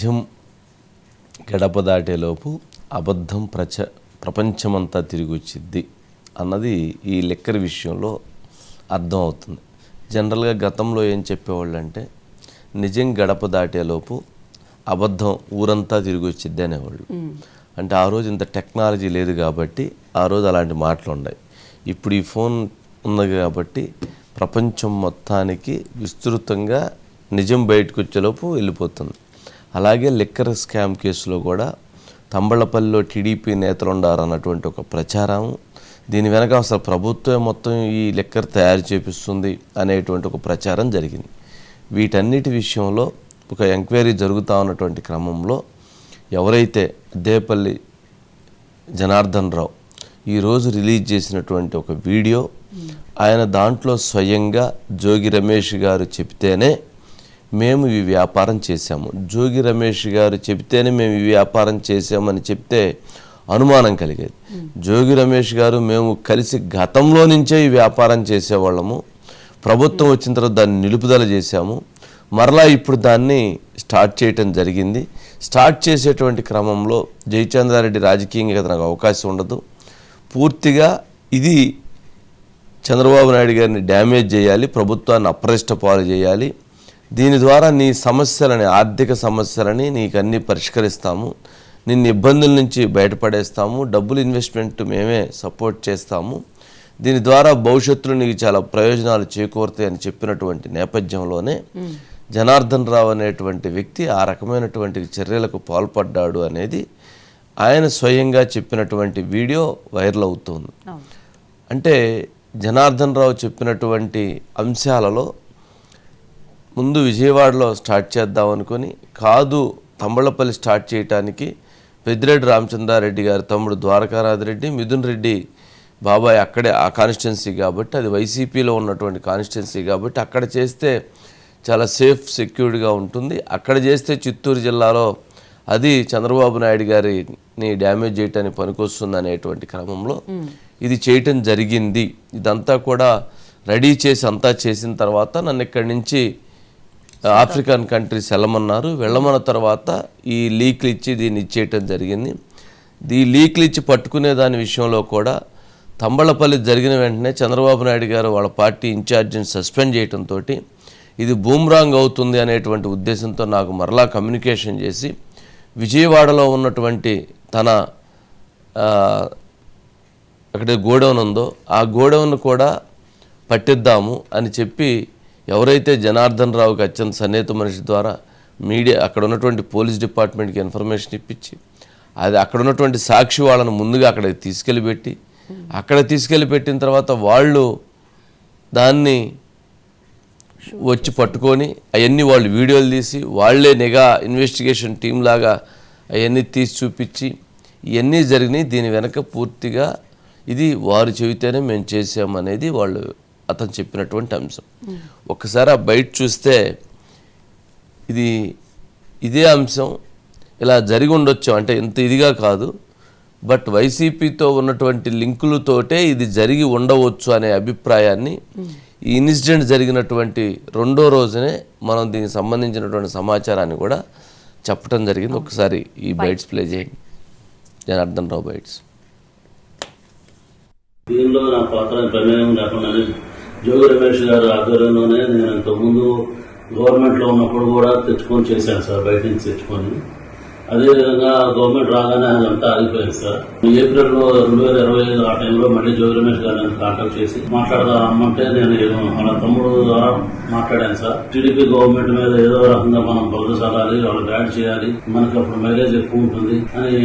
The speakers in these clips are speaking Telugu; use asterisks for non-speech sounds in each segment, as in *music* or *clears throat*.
నిజం గడప దాటేలోపు అబద్ధం ప్రచ ప్రపంచమంతా తిరిగి వచ్చిద్ది అన్నది ఈ లెక్కర్ విషయంలో అర్థం అవుతుంది. జనరల్గా గతంలో ఏం చెప్పేవాళ్ళు అంటే నిజం గడప దాటేలోపు అబద్ధం ఊరంతా తిరిగి వచ్చిద్ది అనేవాళ్ళు అంటే ఆ రోజు ఇంత టెక్నాలజీ లేదు కాబట్టి ఆ రోజు అలాంటి మాటలు ఉన్నాయి ఇప్పుడు ఈ ఫోన్ ఉంది కాబట్టి ప్రపంచం మొత్తానికి విస్తృతంగా నిజం బయటకు వచ్చేలోపు వెళ్ళిపోతుంది. అలాగే లిక్కర్ స్కామ్ కేసులో కూడా తంబళ్ళపల్లిలో టీడీపీ నేతలు ఉండారు అన్నటువంటి ఒక ప్రచారం. దీని వెనక అసలు ప్రభుత్వం మొత్తం ఈ లిక్కర్ తయారు చేపిస్తుంది అనేటువంటి ఒక ప్రచారం జరిగింది. వీటన్నిటి విషయంలో ఒక ఎంక్వైరీ జరుగుతూ ఉన్నటువంటి క్రమంలో ఎవరైతే దేపల్లి జనార్దన్ రావు ఈరోజు రిలీజ్ చేసినటువంటి ఒక వీడియో ఆయన దాంట్లో స్వయంగా జోగి రమేష్ గారు చెప్తేనే మేము ఈ వ్యాపారం చేశాము. జోగి రమేష్ గారు చెప్తేనే మేము ఈ వ్యాపారం చేశామని చెప్తే అనుమానం కలిగేది. జోగి రమేష్ గారు మేము కలిసి గతంలో నుంచే ఈ వ్యాపారం చేసేవాళ్ళము. ప్రభుత్వం వచ్చిన తర్వాత దాన్ని నిలుపుదల చేశాము. మరలా ఇప్పుడు దాన్ని స్టార్ట్ చేయటం జరిగింది. స్టార్ట్ చేసేటువంటి క్రమంలో జయచంద్రారెడ్డి రాజకీయంగా నాకు అవకాశం ఉండదు. పూర్తిగా ఇది చంద్రబాబు నాయుడు గారిని డ్యామేజ్ చేయాలి ప్రభుత్వాన్ని అప్రదిష్ట పాలు చేయాలి. దీని ద్వారా నీ సమస్యలని ఆర్థిక సమస్యలని నీకు అన్ని పరిష్కరిస్తాము. నిన్ను ఇబ్బందుల నుంచి బయటపడేస్తాము. డబ్బులు ఇన్వెస్ట్మెంట్ మేమే సపోర్ట్ చేస్తాము. దీని ద్వారా భవిష్యత్తులో నీకు చాలా ప్రయోజనాలు చేకూరుతాయి అని చెప్పినటువంటి నేపథ్యంలోనే జనార్దన్ రావు అనేటువంటి వ్యక్తి ఆ రకమైనటువంటి చర్యలకు పాల్పడ్డాడు అనేది ఆయన స్వయంగా చెప్పినటువంటి వీడియో వైరల్ అవుతుంది. అంటే జనార్దన్ రావు చెప్పినటువంటి అంశాలలో ముందు విజయవాడలో స్టార్ట్ చేద్దాం అనుకొని కాదు తంబళ్ళపల్లి స్టార్ట్ చేయటానికి పెద్దిరెడ్డి రామచంద్రారెడ్డి గారి తమ్ముడు ద్వారకానాథ్ రెడ్డి మిథున్ రెడ్డి బాబాయ్ అక్కడే ఆ కాన్స్టిట్యున్సీ కాబట్టి అది వైసీపీలో ఉన్నటువంటి కాన్స్టిట్యున్సీ కాబట్టి అక్కడ చేస్తే చాలా సేఫ్ సెక్యూర్డ్గా ఉంటుంది. అక్కడ చేస్తే చిత్తూరు జిల్లాలో అది చంద్రబాబు నాయుడు గారిని డ్యామేజ్ చేయటానికి పనికొస్తుంది అనేటువంటి క్రమంలో ఇది చేయటం జరిగింది. ఇదంతా కూడా రెడీ చేసి అంతా చేసిన తర్వాత నన్ను ఇక్కడి నుంచి ఆఫ్రికన్ కంట్రీస్ వెళ్ళమన్నారు వెళ్ళమన్న తర్వాత ఈ లీక్లు ఇచ్చి దీన్ని ఇచ్చేయటం జరిగింది. ఈ లీక్లు ఇచ్చి పట్టుకునే దాని విషయంలో కూడా తంబళపల్లి జరిగిన వెంటనే చంద్రబాబు నాయుడు గారు వాళ్ళ పార్టీ ఇన్ఛార్జిని సస్పెండ్ చేయడంతో ఇది బూమ్రాంగ్ అవుతుంది అనేటువంటి ఉద్దేశంతో నాకు మరలా కమ్యూనికేషన్ చేసి విజయవాడలో ఉన్నటువంటి తన అక్కడ గోడౌన్ ఉందో ఆ గోడౌన్ కూడా పట్టిద్దాము అని చెప్పి ఎవరైతే జనార్దన్ రావుకి అత్యంత సన్నిహిత మనిషి ద్వారా మీడియా అక్కడ ఉన్నటువంటి పోలీస్ డిపార్ట్మెంట్కి ఇన్ఫర్మేషన్ ఇప్పించి అది అక్కడ ఉన్నటువంటి సాక్షి వాళ్ళను ముందుగా అక్కడికి తీసుకెళ్ళి పెట్టి అక్కడ తీసుకెళ్ళి పెట్టిన తర్వాత వాళ్ళు దాన్ని వచ్చి పట్టుకొని అవన్నీ వాళ్ళు వీడియోలు తీసి వాళ్ళే నిఘా ఇన్వెస్టిగేషన్ టీం లాగా అవన్నీ తీసి చూపించి ఇవన్నీ జరిగినాయి. దీని వెనక పూర్తిగా ఇది వారు చెబితేనే మేము చేసామనేది వాళ్ళు అతను చెప్పినటువంటి అంశం. ఒక్కసారి ఆ బయట చూస్తే ఇది ఇదే అంశం ఇలా జరిగి ఉండొచ్చు. అంటే ఇంత ఇదిగా కాదు. బట్ వైసీపీతో ఉన్నటువంటి లింకులతోటే ఇది జరిగి ఉండవచ్చు అనే అభిప్రాయాన్ని ఈ ఇన్సిడెంట్ జరిగినటువంటి రెండో రోజునే మనం దీనికి సంబంధించినటువంటి సమాచారాన్ని కూడా చెప్పడం జరిగింది. ఒకసారి ఈ బైట్స్ ప్లే చేయండి. జనార్దన్ రావు బైట్స్. దీనిలో నా పాత్ర ప్రమేయం లేకుండా జోగి రమేష్ గారు ఆధ్వర్యంలోనే నేను ఇంతకుముందు గవర్నమెంట్లో ఉన్నప్పుడు కూడా తెచ్చుకొని చేశాను సార్ బయట నుంచి తెచ్చుకొని. అదేవిధంగా గవర్నమెంట్ రాగానే అదంతా ఆగిపోయింది సార్. ఏప్రిల్లో రెండు వేల ఇరవై ఐదు ఆ టైంలో మళ్ళీ జోగి రమేష్ గారిని కాంటాక్ట్ చేసి మాట్లాడదాం నేను వాళ్ళ తమ్ముడు ద్వారా మాట్లాడాను సార్. టీడీపీ గవర్నమెంట్ మీద ఏదో రకంగా మనం బురద చల్లాలి వాళ్ళు బ్యాడ్ చేయాలి మనకి అప్పుడు మైలేజ్ ఎక్కువ ఉంటుంది అని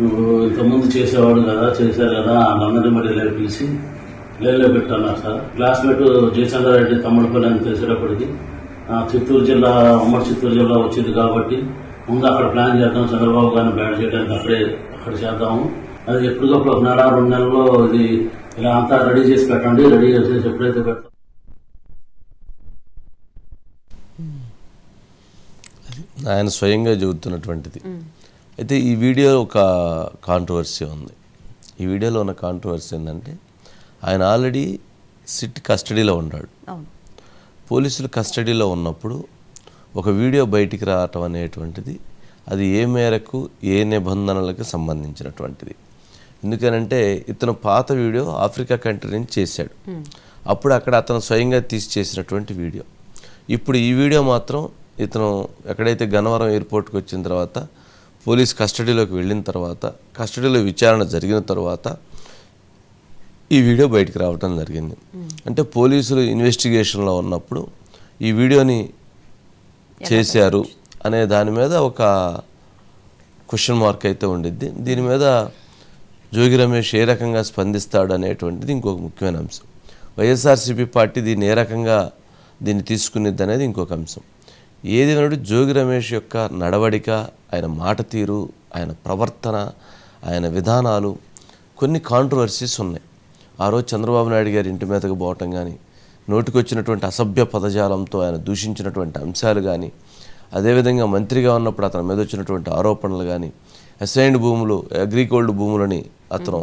నువ్వు ఇంతకుముందు చేసేవాడు కదా చేశారు కదా వాళ్ళందరినీ మళ్ళీ పిలిచి లైన్లో పెట్టన్నారు సార్? క్లాస్మేట్ జయచంద్రారెడ్డి తమ్ముడుపల్లి అని తెలిసేటప్పటికి ఆ, చిత్తూరు జిల్లా ఉమ్మడి చిత్తూరు జిల్లా వచ్చింది కాబట్టి ముందు అక్కడ ప్లాన్ చేద్దాం చంద్రబాబు గారిని బ్యాడ్ చేయడానికి అక్కడే అక్కడ చేద్దాము. అది ఎప్పటికప్పుడు ఒక నెల రెండు నెలల్లో ఇది ఇలా అంతా రెడీ చేసి పెట్టండి రెడీ చేసి ఎప్పుడైతే పెడతాం. ఆయన స్వయంగా చెబుతున్నటువంటిది. అయితే ఈ వీడియో ఒక కాంట్రవర్సీ ఉంది. ఈ వీడియోలో ఉన్న కాంట్రవర్సీ ఏంటంటే ఆయన ఆల్రెడీ సిట్ కస్టడీలో ఉన్నాడు. పోలీసులు కస్టడీలో ఉన్నప్పుడు ఒక వీడియో బయటికి రావటం అనేటువంటిది అది ఏ మేరకు ఏ నిబంధనలకు సంబంధించినటువంటిది. ఎందుకనంటే ఇతను పాత వీడియో ఆఫ్రికా కంట్రీ నుంచి చేశాడు. అప్పుడు అక్కడ అతను స్వయంగా తీసి చేసినటువంటి వీడియో. ఇప్పుడు ఈ వీడియో మాత్రం ఇతను ఎక్కడైతే గన్నవరం ఎయిర్పోర్ట్కి వచ్చిన తర్వాత పోలీస్ కస్టడీలోకి వెళ్ళిన తర్వాత కస్టడీలో విచారణ జరిగిన తర్వాత ఈ వీడియో బయటికి రావటం జరిగింది. అంటే పోలీసులు ఇన్వెస్టిగేషన్లో ఉన్నప్పుడు ఈ వీడియోని చేశారు అనే దాని మీద ఒక క్వశ్చన్ మార్క్ అయితే ఉండిద్ది. దీని మీద జోగి రమేష్ ఏ రకంగా స్పందిస్తాడు అనేటువంటిది ఇంకొక ముఖ్యమైన అంశం. వైఎస్ఆర్సీపీ పార్టీ దీన్ని ఏ రకంగా దీన్ని తీసుకునిద్ది అనేది ఇంకొక అంశం. ఏది వినడు జోగి రమేష్ యొక్క నడవడిక ఆయన మాట తీరు ఆయన ప్రవర్తన ఆయన విధానాలు కొన్ని కాంట్రవర్సీస్ ఉన్నాయి. ఆ రోజు చంద్రబాబు నాయుడు గారి ఇంటి మీదకు పోవటం కానీ నోటికొచ్చినటువంటి అసభ్య పదజాలంతో ఆయన దూషించినటువంటి అంశాలు కానీ అదేవిధంగా మంత్రిగా ఉన్నప్పుడు అతని మీద వచ్చినటువంటి ఆరోపణలు కానీ అసైన్డ్ భూములు అగ్రికోల్డ్ భూములని అతను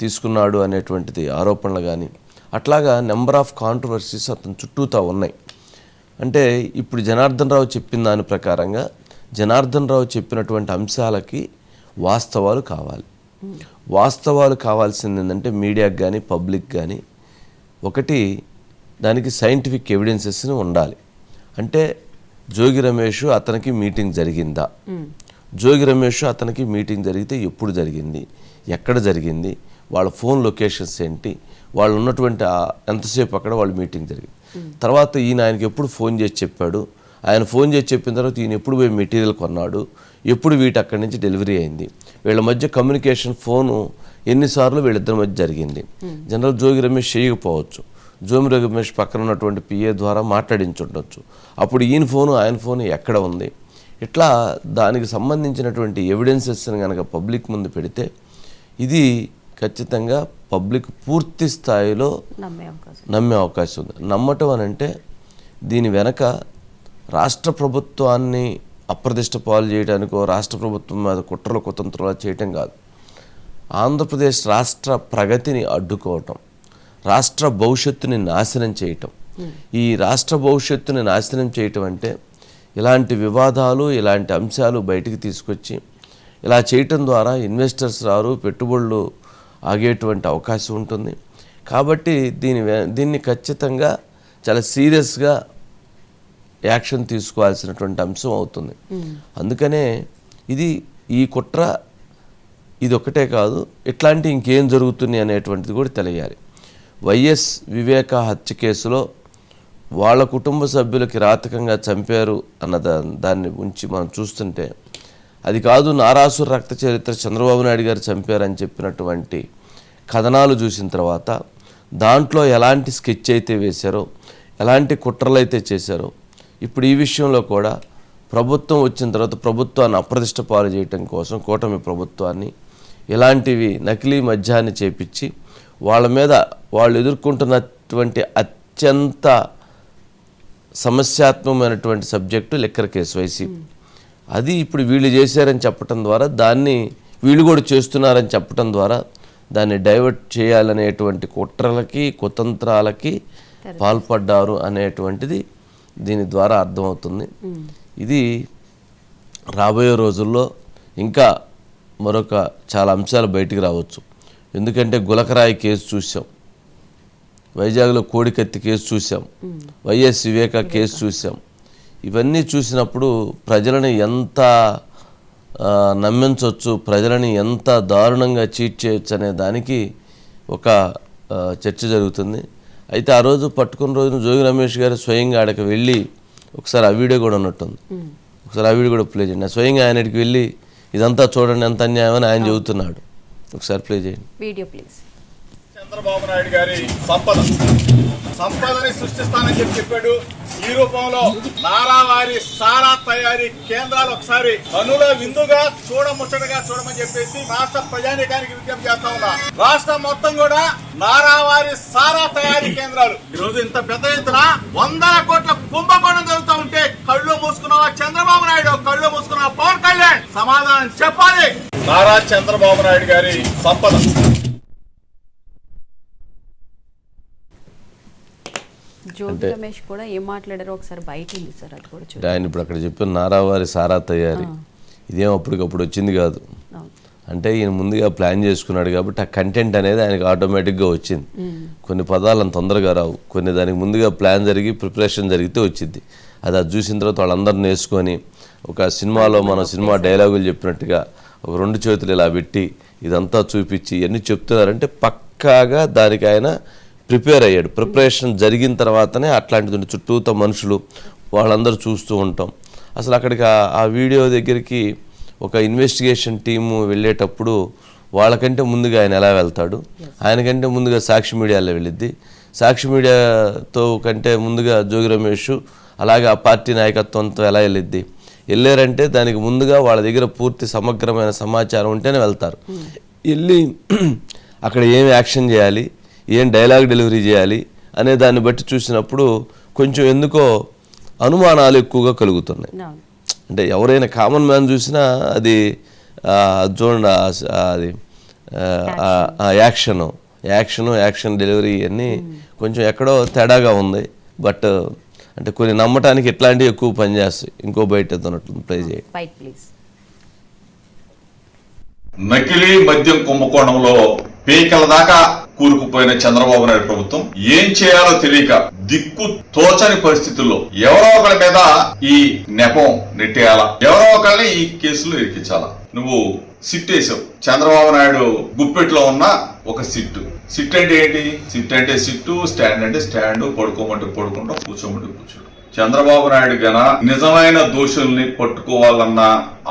తీసుకున్నాడు అనేటువంటిది ఆరోపణలు కానీ అట్లాగా నెంబర్ ఆఫ్ కాంట్రవర్సీస్ అతని చుట్టూతా ఉన్నాయి. అంటే ఇప్పుడు జనార్దన్ రావు చెప్పిన దాని ప్రకారంగా జనార్దన్ రావు చెప్పినటువంటి అంశాలకి వాస్తవాలు కావాలి. వాస్తవాలు కావాల్సింది ఏంటంటే మీడియాకి కానీ పబ్లిక్ కానీ ఒకటి దానికి సైంటిఫిక్ ఎవిడెన్సెస్ని ఉండాలి. అంటే జోగి రమేష్ అతనికి మీటింగ్ జరిగిందా? జోగి రమేష్ అతనికి మీటింగ్ జరిగితే ఎప్పుడు జరిగింది? ఎక్కడ జరిగింది? వాళ్ళ ఫోన్ లొకేషన్స్ ఏంటి? వాళ్ళు ఉన్నటువంటి ఎంతసేపు అక్కడ వాళ్ళు మీటింగ్ జరిగింది. తర్వాత ఈయన ఆయనకి ఎప్పుడు ఫోన్ చేసి చెప్పాడు? ఆయన ఫోన్ చేసి చెప్పిన తర్వాత ఈయన ఎప్పుడు పోయి మెటీరియల్ కొన్నాడు? ఎప్పుడు వీటి అక్కడి నుంచి డెలివరీ అయింది. వీళ్ళ మధ్య కమ్యూనికేషన్ ఫోను ఎన్నిసార్లు వీళ్ళిద్దరి మధ్య జరిగింది. జనరల్ జోగి రమేష్ చేయకపోవచ్చు. జోమి రమేష్ పక్కన ఉన్నటువంటి పిఏ ద్వారా మాట్లాడించుండొచ్చు. అప్పుడు ఈయన ఫోను ఆయన ఫోను ఎక్కడ ఉంది? ఇట్లా దానికి సంబంధించినటువంటి ఎవిడెన్సెస్ని కనుక పబ్లిక్ ముందు పెడితే ఇది ఖచ్చితంగా పబ్లిక్ పూర్తి స్థాయిలో నమ్మే అవకాశం. నమ్మే అవకాశం ఉంది. నమ్మటం అని అంటే దీని వెనక రాష్ట్ర ప్రభుత్వాన్ని అప్రదిష్ట పాలు చేయడానికో రాష్ట్ర ప్రభుత్వం మీద కుట్రలు కుతంత్రాలు చేయటం కాదు. ఆంధ్రప్రదేశ్ రాష్ట్ర ప్రగతిని అడ్డుకోవటం రాష్ట్ర భవిష్యత్తుని నాశనం చేయటం. ఈ రాష్ట్ర భవిష్యత్తుని నాశనం చేయటం అంటే ఇలాంటి వివాదాలు ఇలాంటి అంశాలు బయటికి తీసుకొచ్చి ఇలా చేయటం ద్వారా ఇన్వెస్టర్స్ రారు పెట్టుబడులు ఆగేటువంటి అవకాశం ఉంటుంది. కాబట్టి దీని వె- దీన్ని ఖచ్చితంగా చాలా సీరియస్గా యాక్షన్ తీసుకోవాల్సినటువంటి అంశం అవుతుంది. అందుకనే ఇది ఈ కుట్ర ఇది ఒకటే కాదు ఇట్లాంటి ఇంకేం జరుగుతుంది అనేటువంటిది కూడా తెలియాలి. వైఎస్ వివేక హత్య కేసులో వాళ్ళ కుటుంబ సభ్యులు కిరాతకంగా చంపారు అన్న దాన్ని ఉంచి మనం చూస్తుంటే అది కాదు నారాసుర రక్త చరిత్ర చంద్రబాబు నాయుడు గారు చంపారని చెప్పినటువంటి కథనాలు చూసిన తర్వాత దాంట్లో ఎలాంటి స్కెచ్ అయితే వేశారో ఎలాంటి కుట్రలు అయితే చేశారో ఇప్పుడు ఈ విషయంలో కూడా ప్రభుత్వం వచ్చిన తర్వాత ప్రభుత్వాన్ని అప్రతిష్ట పాలు చేయటం కోసం కూటమి ప్రభుత్వాన్ని ఇలాంటివి నకిలీ మద్యాన్ని చేపించి వాళ్ళ మీద వాళ్ళు ఎదుర్కొంటున్నటువంటి అత్యంత సమస్యాత్మకమైనటువంటి సబ్జెక్టు లెక్కర్ కేసు వైసీపీ అది ఇప్పుడు వీళ్ళు చేశారని చెప్పటం ద్వారా దాన్ని వీళ్ళు కూడా చేస్తున్నారని చెప్పటం ద్వారా దాన్ని డైవర్ట్ చేయాలనేటువంటి కుట్రలకి కుతంత్రాలకి పాల్పడ్డారు అనేటువంటిది దీని ద్వారా అర్థమవుతుంది. ఇది రాబోయే రోజుల్లో ఇంకా మరొక చాలా అంశాలు బయటికి రావచ్చు. ఎందుకంటే గులకరాయి కేసు చూసాం వైజాగ్లో కోడికత్తి కేసు చూసాం వైఎస్ వివేక కేసు చూసాం ఇవన్నీ చూసినప్పుడు ప్రజలని ఎంత నమ్మించవచ్చు ప్రజలని ఎంత దారుణంగా చీట్ చేయొచ్చు అనే దానికి ఒక చర్చ జరుగుతుంది. అయితే ఆ రోజు పట్టుకున్న రోజున జోగి రమేష్ గారు స్వయంగా ఆడకి వెళ్ళి ఒకసారి ఆ వీడియో కూడా ఉన్నట్టుంది. ఒకసారి ఆ వీడియో కూడా ప్లే చేయండి. స్వయంగా ఆయనకి వెళ్ళి ఇదంతా చూడండి ఎంత అన్యాయం అని ఆయన చెబుతున్నాడు. ఒకసారి ప్లే చేయండి. Video please. చంద్రబాబు నాయుడు గారి సంపద. సంపదని సృష్టిస్తానని చెప్పి చెప్పాడు. ఈ రూపంలో నారావారి సారా తయారీ కేంద్రాలు ఒకసారి కనుల విందుగా చూడముచ్చటగా చూడమని చెప్పేసి రాష్ట్ర ప్రజానికానికి విజ్ఞప్తి చేస్తా ఉన్నా. రాష్ట్రం మొత్తం కూడా నారావారి సారా తయారీ కేంద్రాలు. ఈ రోజు ఇంత పెద్ద ఎత్తున వందల కోట్ల కుంభకోణం జరుగుతూ ఉంటే కళ్ళు మూసుకున్నావా చంద్రబాబు నాయుడు? కళ్ళు మూసుకున్నావా? పవన్ కళ్యాణ్? సమాధానం చెప్పాలి. నారా చంద్రబాబు నాయుడు గారి సంపద. జ్యోతి రమేష్ కూడా ఏం మాట్లాడారో ఒకసారి బయట ఉంది సార్ అది కూడా అంటే చూడండి. ఆయన ఇప్పుడు అక్కడ చెప్పిన నారావారి సారా తయారీ. ఇదేం అప్పటికప్పుడు వచ్చింది కాదు. అంటే ఈయన ముందుగా ప్లాన్ చేసుకున్నాడు కాబట్టి ఆ కంటెంట్ అనేది ఆయనకు ఆటోమేటిక్గా వచ్చింది. కొన్ని పదాలు అంత తొందరగా రావు. కొన్ని దానికి ముందుగా ప్లాన్ జరిగి ప్రిపరేషన్ జరిగితే వచ్చింది. అది అది చూసిన తర్వాత వాళ్ళందరిని వేసుకొని ఒక సినిమాలో మన సినిమా డైలాగులు చెప్పినట్టుగా ఒక రెండు చేతులు ఇలా పెట్టి ఇదంతా చూపించి ఇవన్నీ చెప్తున్నారంటే పక్కాగా దానికి ఆయన ప్రిపేర్ అయ్యాడు. ప్రిపరేషన్ జరిగిన తర్వాతనే అట్లాంటిది ఉండే చుట్టూతో మనుషులు వాళ్ళందరూ చూస్తూ ఉంటాం. అసలు అక్కడికి ఆ- ఆ వీడియో దగ్గరికి ఒక ఇన్వెస్టిగేషన్ టీము వెళ్ళేటప్పుడు వాళ్ళకంటే ముందుగా ఆయన ఎలా వెళ్తాడు? ఆయనకంటే ముందుగా సాక్షి మీడియాలో వెళ్ళిద్ది. సాక్షి మీడియాతో కంటే ముందుగా జోగి రమేష్ అలాగే ఆ పార్టీ నాయకత్వంతో ఎలా వెళ్ళిద్ది? వెళ్ళారంటే దానికి ముందుగా వాళ్ళ దగ్గర పూర్తి సమగ్రమైన సమాచారం ఉంటేనే వెళ్తారు. వెళ్ళి *clears throat* అక్కడ ఏం యాక్షన్ చేయాలి? ఏం డైలాగ్ డెలివరీ చేయాలి అనే దాన్ని బట్టి చూసినప్పుడు కొంచెం ఎందుకో అనుమానాలు ఎక్కువగా కలుగుతున్నాయి. అంటే ఎవరైనా కామన్ మ్యాన్ చూసినా అది చూడండి అది ఆ యాక్షన్ యాక్షన్ యాక్షన్ డెలివరీ అన్నీ కొంచెం ఎక్కడో తేడాగా ఉంది. బట్ అంటే కొన్ని నమ్మటానికి ఇట్లాంటివి ఎక్కువ పనిచేస్తాయి. ఇంకో బయట ఎత్తున్నట్లు ప్లే చేయి. బయట ప్లీజ్ నకిలీ మద్యం కుంభకోణంలో పీకల దాకా కూరుకుపోయిన చంద్రబాబు నాయుడు ప్రభుత్వం ఏం చేయాలో తెలియక దిక్కు తోచని పరిస్థితుల్లో ఎవరో ఒకరి మీద ఈ నెపం నెట్టేయాలా? ఎవరో ఒకరిని ఈ కేసులో ఇరికించాలా నువ్వు సిట్ వేసావు చంద్రబాబు నాయుడు గుప్పెట్లో ఉన్న ఒక సిట్టు. సిట్ అంటే ఏంటి? సిట్ అంటే సిట్టు స్టాండ్ అంటే స్టాండ్ పడుకోమంటే పడుకుంటాం కూర్చోమంటే కూర్చోడు చంద్రబాబు నాయుడు గన నిజమైన దోషుల్ని పట్టుకోవాలన్న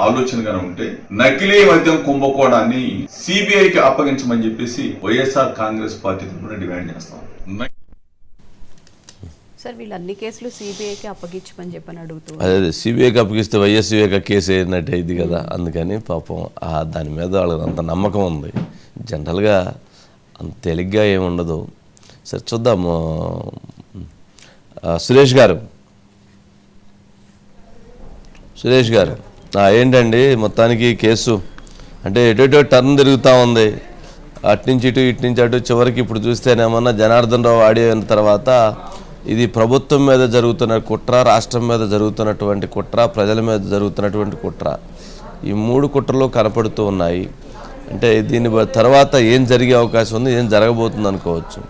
ఆలోచన గన ఉంటే నకిలీ మద్యం కుంభకోణాన్ని సిబిఐకి అప్పగించమని చెప్పేసి వైఎస్ఆర్ కాంగ్రెస్ పార్టీ తరఫున డిమాండ్ చేస్తాం. సార్ వీళ్ళు అన్ని కేసులు సిబిఐకి అప్పగించమని చెప్పని అడుగుతూ అదే అదే సిబిఐకి అప్పగిస్తే వైఎస్ వివేక కేసు అయినట్టు అయింది కదా. అందుకని పాపం ఆ దాని మీద వాళ్ళకి అంత నమ్మకం ఉంది. జనరల్గా అంత తేలిగ్గా ఏమి ఉండదు. సరే చూద్దాము. సురేష్ గారు సురేష్ గారు ఏంటండి మొత్తానికి కేసు? అంటే ఎటో టర్న్ తిరుగుతూ ఉంది. అటు నుంచి ఇటు ఇటు నుంచి అటు చివరికి ఇప్పుడు చూస్తేనేమన్నా జనార్దన్ రావు ఆడియో అయిన తర్వాత ఇది ప్రభుత్వం మీద జరుగుతున్న కుట్ర రాష్ట్రం మీద జరుగుతున్నటువంటి కుట్ర ప్రజల మీద జరుగుతున్నటువంటి కుట్ర. ఈ మూడు కుట్రలు కనపడుతూ ఉన్నాయి. అంటే దీని బ- తర్వాత ఏం జరిగే అవకాశం ఉంది ఏం జరగబోతుంది అనుకోవచ్చు.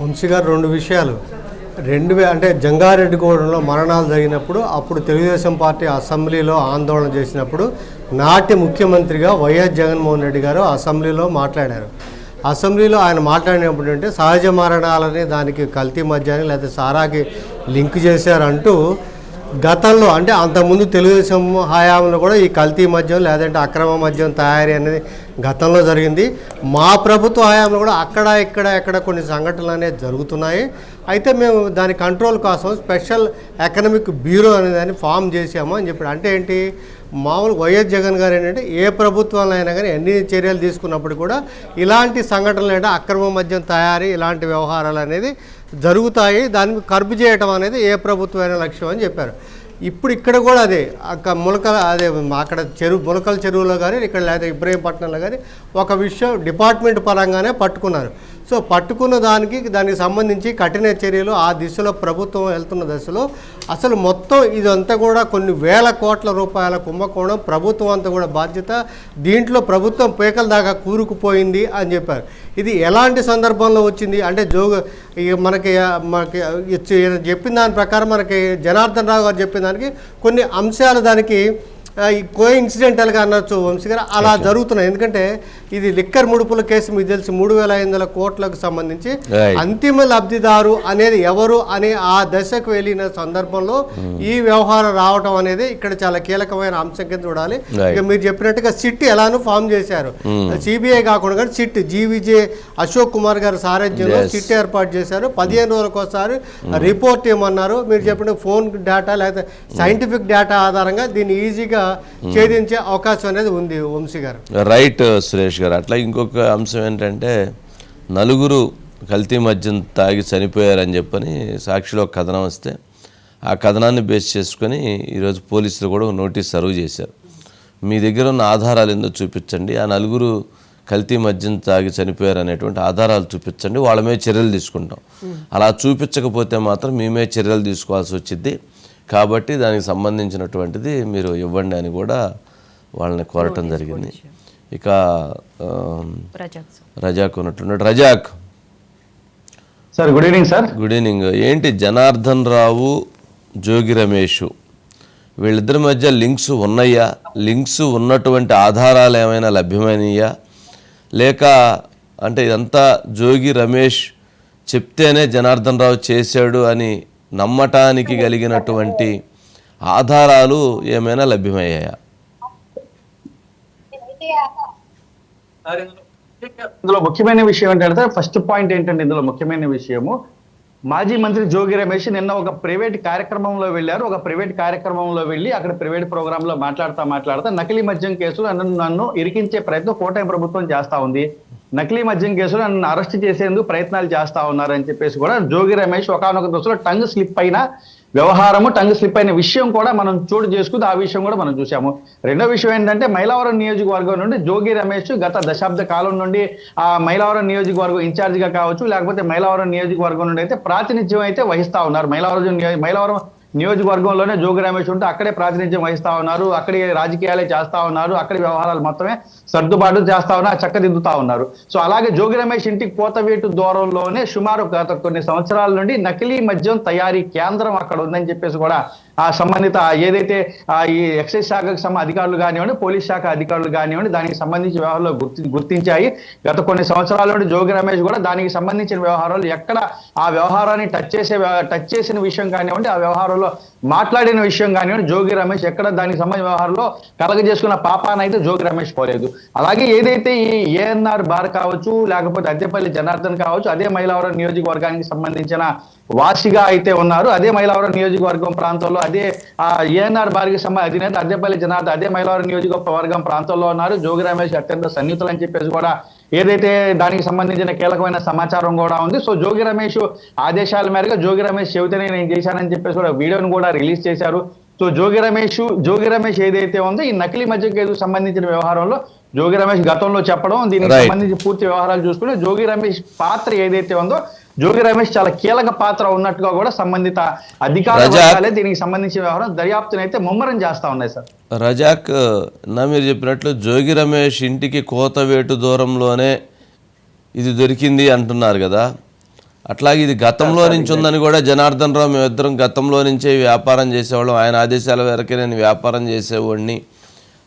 వంశీ గారు రెండు విషయాలు. రెండు వే అంటే జంగారెడ్డిగూడెంలో మరణాలు జరిగినప్పుడు అప్పుడు తెలుగుదేశం పార్టీ అసెంబ్లీలో ఆందోళన చేసినప్పుడు నాటి ముఖ్యమంత్రిగా వైఎస్ జగన్మోహన్ రెడ్డి గారు అసెంబ్లీలో మాట్లాడారు. అసెంబ్లీలో ఆయన మాట్లాడినప్పుడు అంటే సహజ మరణాలని దానికి కల్తీ మధ్యాన్ని లేకపోతే సారాకి లింక్ చేశారంటూ గతంలో అంటే అంతకుముందు తెలుగుదేశం హయాంలో కూడా ఈ కల్తీ మద్యం లేదంటే అక్రమ మద్యం తయారీ అనేది గతంలో జరిగింది. మా ప్రభుత్వ హయాంలో కూడా అక్కడ ఇక్కడ ఎక్కడ కొన్ని సంఘటనలు అనేవి జరుగుతున్నాయి. అయితే మేము దాని కంట్రోల్ కోసం స్పెషల్ ఎకనమిక్ బ్యూరో అనే దాన్ని ఫామ్ చేసాము అని చెప్పాడు. అంటే ఏంటి? మామూలు వైఎస్ జగన్ గారు ఏంటంటే ఏ ప్రభుత్వంలో అయినా కానీ ఎన్ని చర్యలు తీసుకున్నప్పుడు కూడా ఇలాంటి సంఘటనలు అంటే అక్రమ మద్యం తయారీ ఇలాంటి వ్యవహారాలు అనేది జరుగుతాయి దాన్ని కర్బు చేయటం అనేది ఏ ప్రభుత్వమైన లక్ష్యం అని చెప్పారు. ఇప్పుడు ఇక్కడ కూడా అదే అక్కడ ములకల అదే అక్కడ చెరువు ములకల చెరువులో కానీ ఇక్కడ లేదా ఇబ్రహీంపట్నంలో కానీ ఒక విషయం డిపార్ట్మెంట్ పరంగానే పట్టుకున్నారు. సో పట్టుకున్న దానికి దానికి సంబంధించి కఠిన చర్యలు ఆ దిశలో ప్రభుత్వం వెళ్తున్న దశలో అసలు మొత్తం ఇదంతా కూడా కొన్ని వేల కోట్ల రూపాయల కుంభకోణం ప్రభుత్వం అంతా కూడా బాధ్యత. దీంట్లో ప్రభుత్వం పేకల దాకా కూరుకుపోయింది అని చెప్పారు. ఇది ఎలాంటి సందర్భంలో వచ్చింది? అంటే జోగ మనకి మనకి చెప్పిన దాని ప్రకారం మనకి జనార్దన్ రావు గారు చెప్పిన దానికి కొన్ని అంశాలు దానికి కో ఇన్సిడెంటల్గా అనొచ్చు వంశీ గారు. అలా జరుగుతున్నాయి. ఎందుకంటే ఇది లిక్కర్ ముడుపుల కేసు మీకు తెలిసి. మూడు వేల ఐదు వందల కోట్లకు సంబంధించి. అంతిమ లబ్ధిదారు అనేది ఎవరు అనే ఆ దశకు వెళ్ళిన సందర్భంలో ఈ వ్యవహారం రావటం అనేది ఇక్కడ చాలా కీలకమైన అంశం కింద చూడాలి. ఇక మీరు చెప్పినట్టుగా సిట్ ఎలానో ఫామ్ చేశారు. సిబిఐ కాకుండా కానీ సిట్ జీవిజే అశోక్ కుమార్ గారి సారథ్యంలో. సిట్ ఏర్పాటు చేశారు. పదిహేను రోజులకు ఒకసారి రిపోర్ట్ ఇవ్వమన్నారు మీరు చెప్పిన ఫోన్ డేటా లేకపోతే సైంటిఫిక్ డేటా ఆధారంగా దీన్ని ఈజీగా ఛేదించే అవకాశం అనేది ఉంది వంశీ గారు. రైట్ సురేష్ గారు. అట్లా ఇంకొక అంశం ఏంటంటే నలుగురు కల్తీ మద్యం తాగి చనిపోయారని చెప్పని సాక్షిలో ఒక కథనం వస్తే ఆ కథనాన్ని బేస్ చేసుకొని ఈరోజు పోలీసులు కూడా నోటీస్ సర్వ్ చేశారు. మీ దగ్గర ఉన్న ఆధారాలు ఏందో చూపించండి. ఆ నలుగురు కల్తీ మద్యం తాగి చనిపోయారు అనేటువంటి ఆధారాలు చూపించండి. వాళ్ళ మీద చర్యలు తీసుకుంటాం. అలా చూపించకపోతే మాత్రం మేమే చర్యలు తీసుకోవాల్సి వచ్చింది కాబట్టి దానికి సంబంధించినటువంటిది మీరు ఇవ్వండి అని కూడా వాళ్ళని కోరటం జరిగింది. ఇక Razak ఉన్నట్టున్నాడు. Razak. Sir good evening sir. Good evening. ఏంటి జనార్దన్ రావు జోగి రమేష్? వీళ్ళిద్దరి మధ్య లింక్స్ ఉన్నాయా? లింక్స్ ఉన్నటువంటి ఆధారాలు ఏమైనా లభ్యమైనయా? లేక అంటే ఇదంతా జోగి రమేష్ చెప్తేనే జనార్దన్ రావు చేశాడు అని నమ్మటానికి కలిగినటువంటి ఆధారాలు ఏమైనా లభ్యమయ్యాయా? ఇందులో ముఖ్యమైన విషయం ఏంటంటే ఫస్ట్ పాయింట్ ఏంటంటే ఇందులో ముఖ్యమైన విషయము? మాజీ మంత్రి జోగి రమేష్ నిన్న ఒక ప్రైవేట్ కార్యక్రమంలో వెళ్ళారు. ఒక ప్రైవేట్ కార్యక్రమంలో వెళ్ళి అక్కడ ప్రైవేట్ ప్రోగ్రామ్లో మాట్లాడుతా మాట్లాడుతా నకిలీ మద్యం కేసులు నన్ను నన్ను ఇరికించే ప్రయత్నం కూటమి ప్రభుత్వం చేస్తా ఉంది. నకిలీ మద్యం కేసులో నన్ను అరెస్ట్ చేసేందుకు ప్రయత్నాలు చేస్తా ఉన్నారని చెప్పేసి కూడా జోగి రమేష్ ఒకనొక దశలో టంగ్ స్లిప్ అయిన వ్యవహారము టంగ్ స్లిప్ అయిన విషయం కూడా మనం చోటు చేసుకుంది ఆ విషయం కూడా మనం చూసాము రెండో విషయం ఏంటంటే మైలవరం నియోజకవర్గం నుండి జోగి రమేష్ గత దశాబ్ద కాలం నుండి ఆ మైలవరం నియోజకవర్గం ఇన్ఛార్జిగా కావచ్చు లేకపోతే మైలవరం నియోజకవర్గం నుండి అయితే ప్రాతినిధ్యం అయితే వహిస్తా ఉన్నారు. మైలవరం మైలవరం నియోజకవర్గంలోనే జోగి రమేష్ ఉంటే అక్కడే ప్రాతినిధ్యం వహిస్తా ఉన్నారు. అక్కడే రాజకీయాలే చేస్తా ఉన్నారు. అక్కడి వ్యవహారాలు మొత్తమే సర్దుబాటు చేస్తా ఉన్నారు చక్కదిద్దుతా ఉన్నారు. సో అలాగే జోగి రమేష్ ఇంటికి కోతవేటు దూరంలోనే సుమారు గత కొన్ని సంవత్సరాల నుండి నకిలీ మద్యం తయారీ కేంద్రం అక్కడ ఉందని చెప్పేసి కూడా ఆ సంబంధిత ఏదైతే ఆ ఈ ఎక్సైజ్ శాఖకు సంబంధ అధికారులు కానివ్వండి పోలీస్ శాఖ అధికారులు కానివ్వండి దానికి సంబంధించిన వ్యవహారాలు గుర్తి గుర్తించాయి. గత కొన్ని సంవత్సరాల నుండి జోగి రమేష్ కూడా దానికి సంబంధించిన వ్యవహారాలు ఎక్కడ ఆ వ్యవహారాన్ని టచ్ చేసే టచ్ చేసిన విషయం కానివ్వండి ఆ వ్యవహారంలో మాట్లాడిన విషయం కానివ్వండి జోగి రమేష్ ఎక్కడ దానికి సంబంధించిన వ్యవహారంలో కలగజేసుకున్న పాపానైతే జోగి రమేష్ పోలేదు. అలాగే ఏదైతే ఈ ఏఎన్ఆర్ బార్ కావచ్చు లేకపోతే అద్దెపల్లి జనార్దన్ కావచ్చు అదే మైలవరం నియోజకవర్గానికి సంబంధించిన వాసిగా అయితే ఉన్నారు. అదే మైలవరం నియోజకవర్గం ప్రాంతంలో అదే ఆ ఏఎన్ఆర్ బార్కి సంబంధించిన అధినేత అద్దెపల్లి జనార్దన్ అదే మైలవరం నియోజకవర్గం ప్రాంతంలో ఉన్నారు. జోగి రమేష్ అత్యంత సన్నిహితులు అని చెప్పేసి కూడా ఏదైతే దానికి సంబంధించిన కీలకమైన సమాచారం కూడా ఉంది సో జోగి రమేష్ ఆదేశాల మేరకు జోగి రమేష్ చెబితేనే నేను చేశానని చెప్పేసి కూడా వీడియోను కూడా రిలీజ్ చేశారు సో జోగి రమేష్ జోగి రమేష్ ఏదైతే ఉందో ఈ నకిలీ మద్యం కేసుకు సంబంధించిన వ్యవహారంలో జోగి రమేష్ గతంలో చెప్పడం దీనికి. సంబంధించి పూర్తి వ్యవహారాలు చూసుకుంటే జోగి రమేష్ పాత్ర ఏదైతే ఉందో జోగి రమేష్ చాలా కీలక పాత్ర ఉన్నట్టుగా కూడా సంబంధిత అధికార రజాక్. వర్గాలే దీనికి సంబంధించిన వ్యవహారం దర్యాప్తునైతే అయితే ముమ్మరం చేస్తా ఉన్నాయి సార్. రజాక్ నా మీరు చెప్పినట్లు జోగి రమేష్ ఇంటికి కోతవేటు దూరంలోనే ఇది దొరికింది అంటున్నారు కదా. అట్లాగే ఇది గతంలో నుంచి ఉందని కూడా జనార్దన్ రావు మేమిద్దరం గతంలో నుంచే వ్యాపారం చేసేవాళ్ళం. ఆయన ఆదేశాల మేరకే నేను వ్యాపారం చేసేవాడిని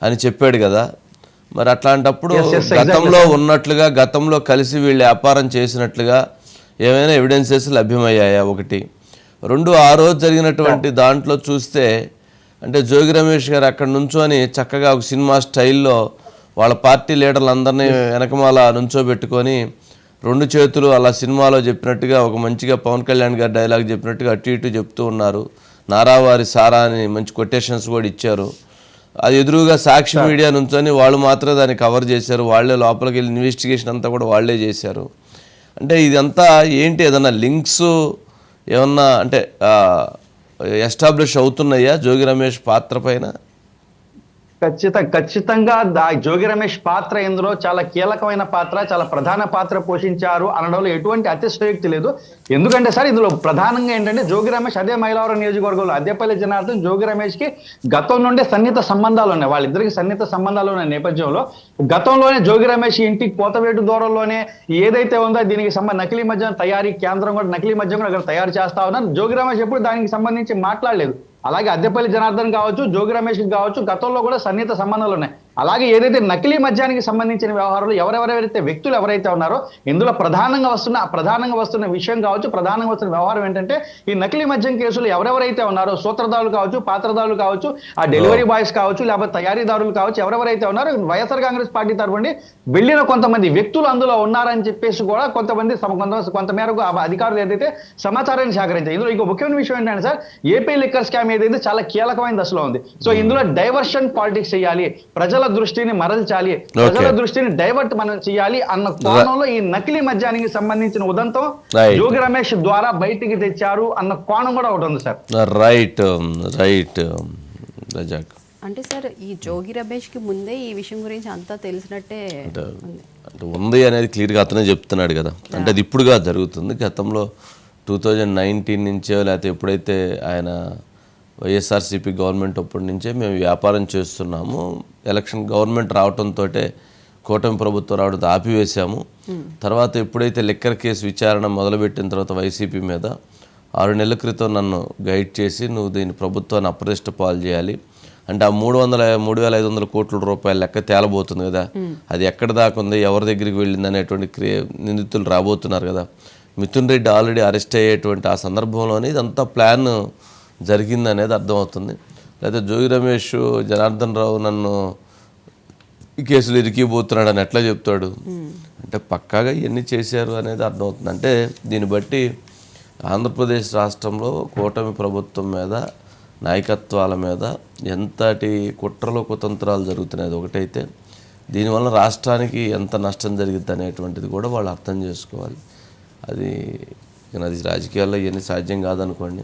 అని చెప్పాడు కదా. మరి అట్లాంటప్పుడు గతంలో ఉన్నట్లుగా గతంలో కలిసి వీళ్ళు వ్యాపారం చేసినట్లుగా ఏమైనా ఎవిడెన్సెస్ లభ్యమయ్యాయా? ఒకటి. రెండు ఆ రోజు జరిగినటువంటి దాంట్లో చూస్తే అంటే జోగి రమేష్ గారు అక్కడ నుంచొని చక్కగా ఒక సినిమా స్టైల్లో వాళ్ళ పార్టీ లీడర్లందరినీ వెనకమాల నుంచోబెట్టుకొని రెండు చేతులు అలా సినిమాలో చెప్పినట్టుగా ఒక మంచిగా పవన్ కళ్యాణ్ గారు డైలాగ్ చెప్పినట్టుగా అటు ఇటు చెప్తూ ఉన్నారు. నారావారి సారా అని మంచి కొటేషన్స్ కూడా ఇచ్చారు. అది ఎదురుగా సాక్షి మీడియా నుంచొని వాళ్ళు మాత్రమే దాన్ని కవర్ చేశారు. వాళ్ళే లోపలికి వెళ్ళి ఇన్వెస్టిగేషన్ అంతా కూడా వాళ్ళే చేశారు. అంటే ఇదంతా ఏంటి? ఏదన్నా లింక్స్ ఏమన్నా అంటే ఎస్టాబ్లిష్ అవుతున్నాయా? జోగి రమేష్ పాత్ర పైన? ఖచ్చిత ఖచ్చితంగా దా- జోగి రమేష్ పాత్ర ఇందులో చాలా కీలకమైన పాత్ర చాలా ప్రధాన పాత్ర పోషించారు అనడంలో ఎటువంటి అతిశయోక్తి లేదు. ఎందుకంటే సార్ ఇందులో ప్రధానంగా ఏంటంటే జోగి రమేష్ అదే మైలవరం నియోజకవర్గంలో అదేపల్లి జనార్దన్ జోగి రమేష్కి గతం నుండే సన్నిహిత సంబంధాలు ఉన్నాయి. వాళ్ళిద్దరికి సన్నిహిత సంబంధాలు ఉన్న నేపథ్యంలో గతంలోనే జోగి రమేష్ ఇంటికి కోతవేటు దూరంలోనే ఏదైతే ఉందో దీనికి సంబంధ నకిలీ మద్యం తయారీ కేంద్రం కూడా నకిలీ మద్యం కూడా అక్కడ తయారు చేస్తా ఉన్నారు. జోగి రమేష్ ఎప్పుడు దానికి సంబంధించి మాట్లాడలేదు. అలాగే అద్దెపల్లి జనార్దన్ కావచ్చు జోగి రమేష్ కావచ్చు గతంలో కూడా సన్నిహిత సంబంధాలు ఉన్నాయి. అలాగే ఏదైతే నకిలీ మద్యానికి సంబంధించిన వ్యవహారాలు ఎవరెవరైతే వ్యక్తులు ఎవరైతే ఉన్నారో ఇందులో ప్రధానంగా వస్తున్న ప్రధానంగా వస్తున్న విషయం కావచ్చు ప్రధానంగా వస్తున్న వ్యవహారం ఏంటంటే ఈ నకిలీ మద్యం కేసులు ఎవరెవరైతే ఉన్నారో సూత్రధారులు కావచ్చు పాత్రధారులు కావచ్చు ఆ డెలివరీ బాయ్స్ కావచ్చు లేకపోతే తయారీదారులు కావచ్చు ఎవరెవరైతే ఉన్నారో వైఎస్ఆర్ కాంగ్రెస్ పార్టీ తరఫుండి వెళ్ళిన కొంతమంది వ్యక్తులు అందులో ఉన్నారని చెప్పేసి కూడా కొంతమంది కొంత కొంతమేరకు ఆ అధికారులు ఏదైతే సమాచారాన్ని సేకరించారు. ఇందులో ఇంకో ముఖ్యమైన విషయం ఏంటంటే సార్ ఏపీ లిక్కర్ స్కామ్ ఏదైతే చాలా కీలకమైన దశలో ఉంది. సో ఇందులో డైవర్షన్ పాలిటిక్స్ చేయాలి ప్రజల దృష్టిని మరల్చాలి. ప్రజల దృష్టిని డైవర్ట్ మనం చేయాలి అన్న కోణంలో ఈ నకిలీ మద్యానికి సంబంధించిన ఉదంతం. జోగి రమేష్ ద్వారా బయటికి తెచ్చారు అన్న కోణం కూడా ఒకటి ఉంది సార్. Right right Razak. అంటే సార్ ఈ జోగి రమేష్కి ముందే ఈ విషయం గురించి అంతా తెలిసినట్టే ఉంది. అంటే ఉంది అనేది క్లియర్గా అతనే చెప్తున్నాడు కదా. అంటే అది ఇప్పుడుగా జరుగుతుంది. గతంలో టూ థౌజండ్ నైన్టీన్ నుంచే లేకపోతే ఎప్పుడైతే ఆయన వైఎస్ఆర్సీపీ గవర్నమెంట్ అప్పటి నుంచే మేము వ్యాపారం చేస్తున్నాము. ఎలక్షన్ గవర్నమెంట్ రావడంతో కూటమి ప్రభుత్వం రావడంతో ఆపివేశాము. తర్వాత ఎప్పుడైతే లిక్కర్ కేసు విచారణ మొదలుపెట్టిన తర్వాత వైసీపీ మీద ఆరు నెలల క్రితం నన్ను గైడ్ చేసి నువ్వు దీన్ని ప్రభుత్వాన్ని అప్రదిష్ట పాలు చేయాలి. అంటే ఆ మూడు వందల మూడు వేల ఐదు వందల కోట్ల రూపాయల లెక్క తేలబోతుంది కదా. అది ఎక్కడ దాకా ఉంది ఎవరి దగ్గరికి వెళ్ళింది అనేటువంటి క్రియ నిందితులు రాబోతున్నారు కదా. మిథున్ రెడ్డి ఆల్రెడీ అరెస్ట్ అయ్యేటువంటి ఆ సందర్భంలోనే ఇదంతా ప్లాన్ జరిగింది అనేది అర్థమవుతుంది. లేకపోతే జోగి రమేష్ జనార్దన్ రావు నన్ను ఈ కేసులు ఇరికిపోతున్నాడు అని ఎట్లా చెప్తాడు? అంటే పక్కాగా ఇవన్నీ చేశారు అనేది అర్థమవుతుంది. అంటే దీన్ని బట్టి ఆంధ్రప్రదేశ్ రాష్ట్రంలో కూటమి ప్రభుత్వం మీద నాయకత్వాల మీద ఎంతటి కుట్రలు కుతంత్రాలు జరుగుతున్నాయి ఒకటైతే దీనివల్ల రాష్ట్రానికి ఎంత నష్టం జరిగింది అనేటువంటిది కూడా వాళ్ళు అర్థం చేసుకోవాలి. అది అది రాజకీయాల్లో ఇవన్నీ సాధ్యం కాదనుకోండి.